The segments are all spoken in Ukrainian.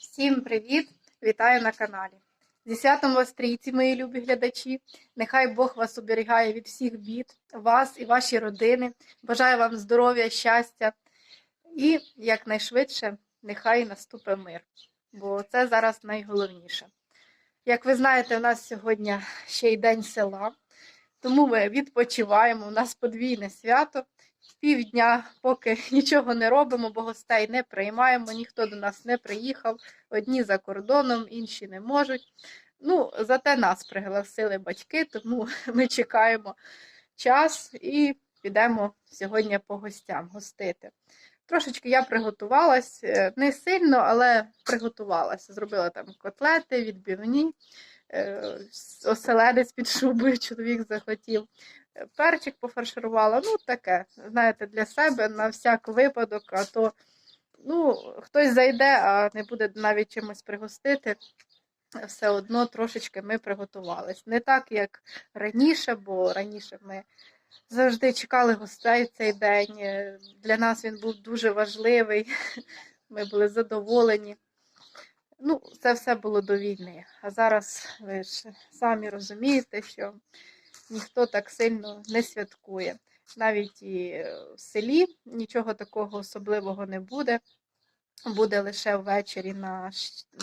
Всім привіт! Вітаю на каналі. Зі святом вас трійці, мої любі глядачі. Нехай Бог вас оберігає від всіх бід, вас і ваші родини. Бажаю вам здоров'я, щастя і якнайшвидше нехай наступить мир. Бо це зараз найголовніше. Як ви знаєте, у нас сьогодні ще й день села, тому ми відпочиваємо. У нас подвійне свято. Півдня, поки нічого не робимо, бо гостей не приймаємо, ніхто до нас не приїхав. Одні за кордоном, інші не можуть. Ну, зате нас пригласили батьки, тому ми чекаємо час і підемо сьогодні по гостям гостити. Трошечки я приготувалась, е, не сильно, але приготувалася. Зробила там котлети, відбивні, е, оселедець під шубою чоловік захотів. Перчик пофарширувала, ну таке, знаєте, для себе на всяк випадок, а то ну, хтось зайде, а не буде навіть чимось пригостити. Все одно трошечки ми приготувались. Не так, як раніше, бо раніше ми завжди чекали гостей цей день. Для нас він був дуже важливий. Ми були задоволені. Ну, це все було до війни. А зараз ви ж самі розумієте, що ніхто так сильно не святкує. Навіть і е, в селі нічого такого особливого не буде. Буде лише ввечері на,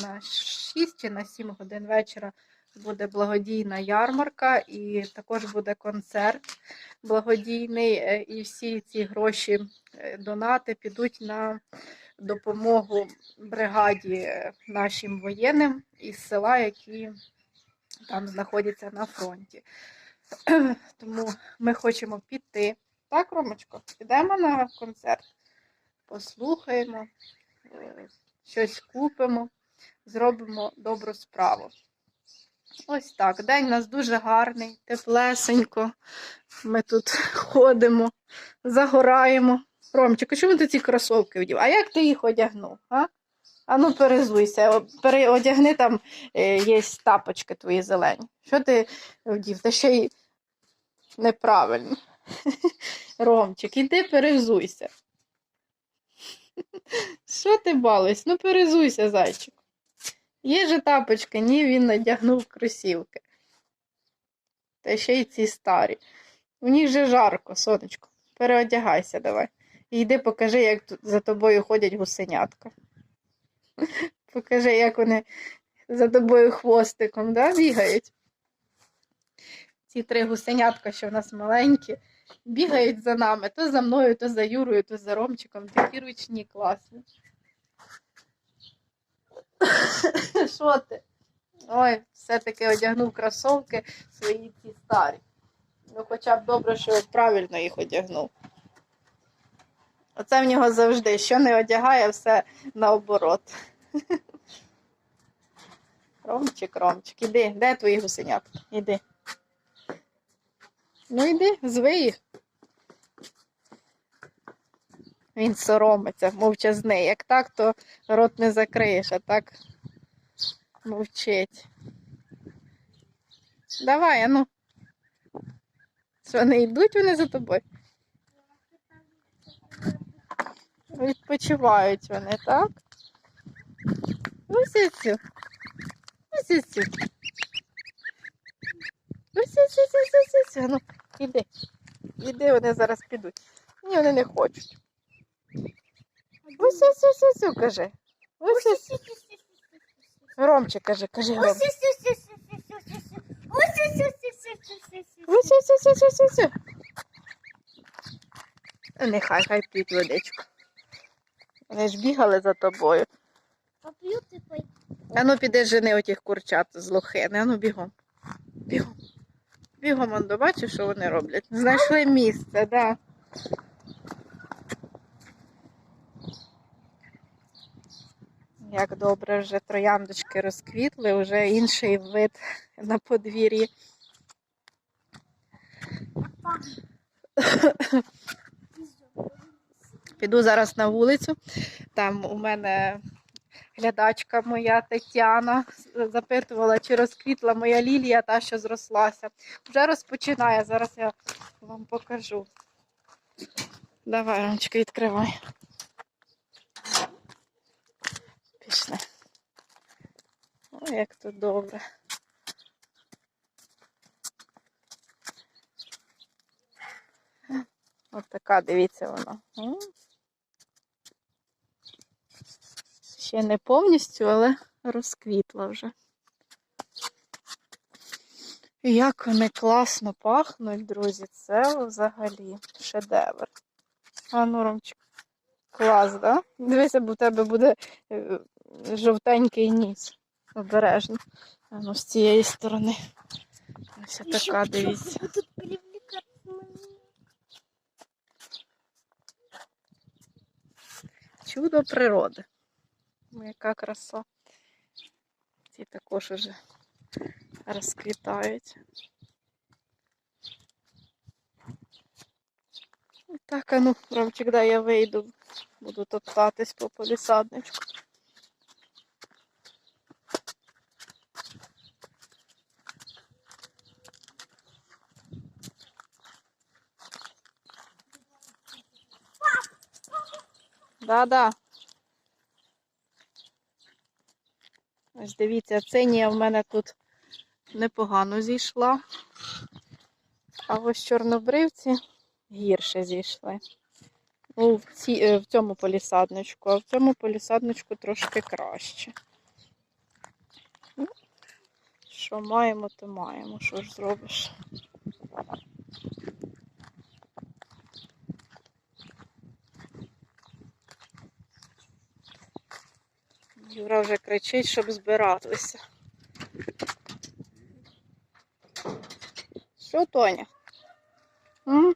на 6 чи на 7 годин вечора буде благодійна ярмарка, і також буде концерт благодійний. е, І всі ці гроші е, донати підуть на допомогу бригаді нашим воєнним із села, які там знаходяться на фронті. Тому ми хочемо піти. Так, Ромочко, підемо на концерт, послухаємо, е, щось купимо, зробимо добру справу. Ось так. День у нас дуже гарний, теплесенько. Ми тут ходимо, загораємо. Ромчик, а чому ти ці кросовки вдів? А як ти їх одягнув? А? А ну перезуйся, переодягни там е, є тапочки твої зелені. Що ти вдів? Та ще й неправильно. Ромчик, іди перезуйся. Що ти балуєш? Ну перезуйся, зайчик. Є же тапочки, ні, він надягнув кросівки. Та ще й ці старі. У них же жарко, сонечко. Переодягайся давай. І йди покажи, як за тобою ходять гусенятка. Покажи, як вони за тобою хвостиком да, бігають. Ці три гусенятка, що в нас маленькі, бігають за нами. То за мною, то за Юрою, то за Ромчиком. Такі ручні класні. Що ти? Ой, все-таки одягнув кросовки свої ці старі. Ну, хоча б добре, що правильно їх одягнув. Оце в нього завжди. Що не одягає, все наоборот. Ромчик, Ромчик, іди, де твої гусенятки? Іди. Ну йди, зви їх. Він соромиться, мовчазний. Як так, то рот не закриєш, а так мовчить. Давай, а ну. Що, не йдуть вони за тобою? Відпочивають вони, так? Ось ось ось ось ось. Ну, іди. Іди, вони зараз підуть. Ні, вони не хочуть. Ось ось ось ось, ось кажи. Ось ось. Ромче каже, кажи Ром. Ось ось ось ось ось ось. Ну, Нехай, хай п'ють водичку. Вони ж бігали за тобою. А ну піди жени отих курчат з лохини. А ну бігом. Бігом. Бігом, бачиш, що вони роблять? Знайшли місце, так. Да. Як добре, вже трояндочки розквітли, вже інший вид на подвір'ї. Піду зараз на вулицю. Там у мене глядачка моя Тетяна запитувала, чи розквітла моя лілія, та що зрослася. Вже розпочинає. Зараз я вам покажу. Давай, Ромочка, відкривай. Пішли. Ой, як тут добре. От така, дивіться вона. М. Ще не повністю, але розквітла вже. Як вони класно пахнуть, друзі, це взагалі шедевр. А ну, Ромчик, клас, да? Дивися, бо в тебе буде е, жовтенький ніс. Обережно. А ну, з цієї сторони. Ось така, дивіться. Чудо природи. Яка краса. Ці також уже розквітають. Так, а ну, Ромчик, дай я вийду. Буду топтатись по полісадничку. Да-да. Ось дивіться, цинія в мене тут непогано зійшла. А ось чорнобривці гірше зійшли. Ну, в, ці, е, в цьому полісадничку, а в цьому полісадничку трошки краще. Ну, Що маємо, то маємо. Що ж зробиш? Юра вже кричить, щоб збиратися. Що, Тоня? М?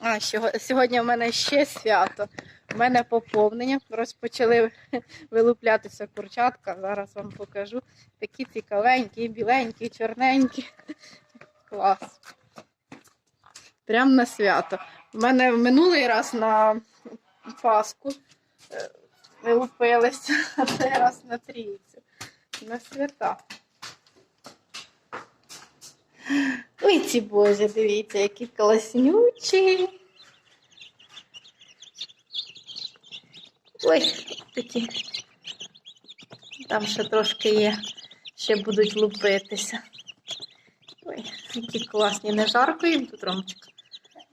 А, сьогодні в мене ще свято. У мене поповнення. Розпочали вилуплятися курчатка. Зараз вам покажу. Такі цікавенькі, біленькі, чорненькі. Клас. Прям на свято. У мене минулий раз на Пасху е, вилупилися, а цей раз на трійцю. На свята. Ой, ці боже, дивіться, які класнючі. Ой, такі. Там ще трошки є, ще будуть лупитися. Ой, які класні. Не жарко їм тут, Ромчик?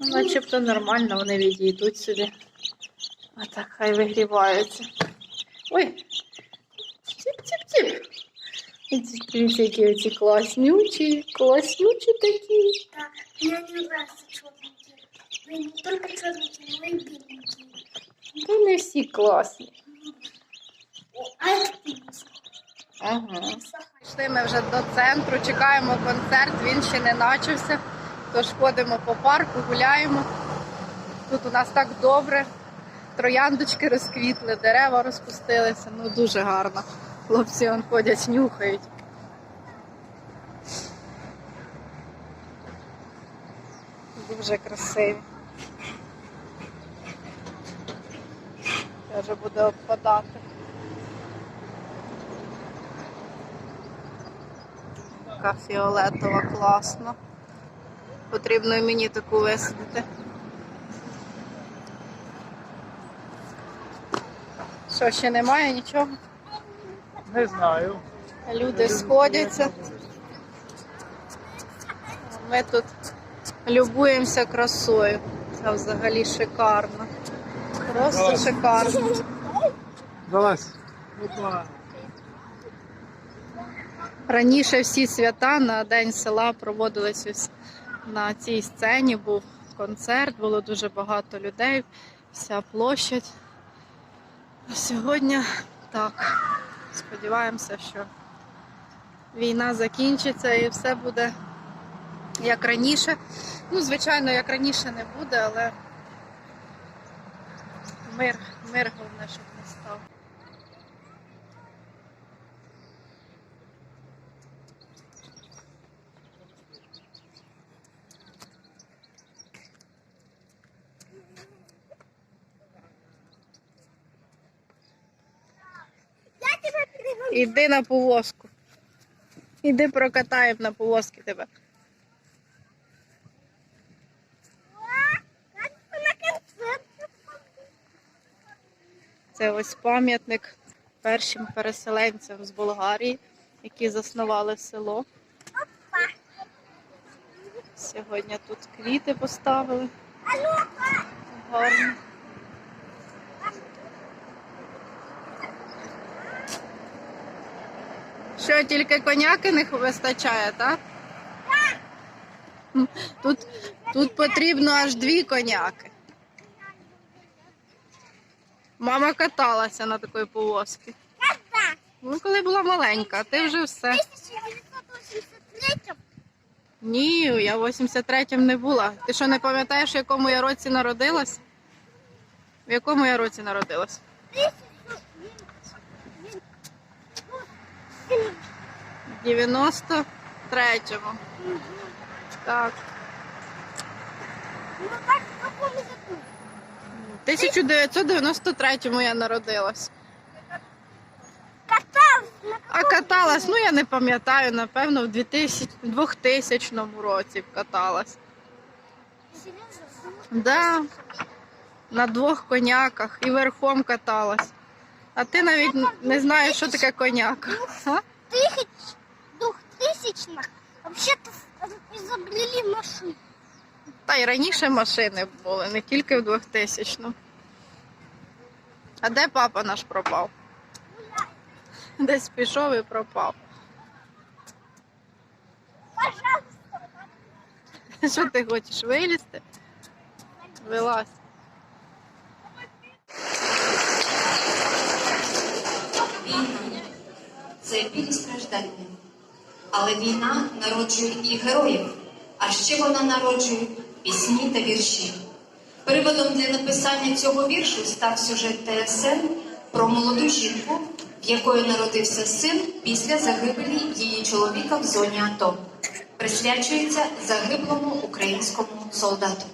Ну, начебто нормально, вони відійдуть собі. А так, хай вигріваються. Ой! Тіп-тіп-тіп. Ці- Дивіться, які оці класнючі, класнючі такі. Да, мне не нравятся черненькие. Ну, и не только черненькие, но и беленькие. Та не всі класні. А. Ага. Пішли ми вже до центру, чекаємо концерт, він ще не начався. Тож ходимо по парку, гуляємо. Тут у нас так добре. Трояндочки розквітли, дерева розпустилися. Ну дуже гарно. Хлопці он ходять, нюхають. Дуже красиві. Вже буде обпадати. Така фіолетова, класна. Потрібно і мені таку висадити. Що, ще немає нічого? Не знаю. Люди сходяться. Ми тут любуємося красою. Це взагалі шикарно. Просто шикарно. Залазь. Раніше всі свята на День села проводились ось на цій сцені. Був концерт, було дуже багато людей, вся площадь. Сьогодні так. Сподіваємося, що війна закінчиться і все буде як раніше. Ну, звичайно, як раніше не буде, але мир, мир головне, щоб Іди на повозку. Іди прокатаємо на повозки тебе. Це ось пам'ятник першим переселенцям з Болгарії, які заснували село. Сьогодні тут квіти поставили. Гарно. Що, тільки коняки не вистачає, так? Тут, тут потрібно аж дві коняки. Мама каталася на такої повозці. Ну, коли була маленька, ти вже все. Ні, я в 83-м не була. Ти що не пам'ятаєш, в якому я році народилась? В якому я році народилась? В 93-му. Так. Ну так, в языку? В 1993-му я народилась. Катался на А каталась, ну я не пам'ятаю, напевно, в 2000, 2000 році каталась. Да, на двох коняках і верхом каталась. А ти навіть не знаєш, що таке коняка. А? Тысяч, двухтысячных вообще-то изобрели машину. Та й раніше машини були, не тільки в 2000-му. А де папа наш пропав? Десь пішов і пропав. Пожалуйста. Що ти хочеш вилізти? Вилазь. Війна це біль і страждання. Але війна народжує і героїв, а ще вона народжує пісні та вірші. Приводом для написання цього віршу став сюжет ТСН про молоду жінку, в якої народився син після загибелі її чоловіка в зоні АТО. Присвячується загиблому українському солдату.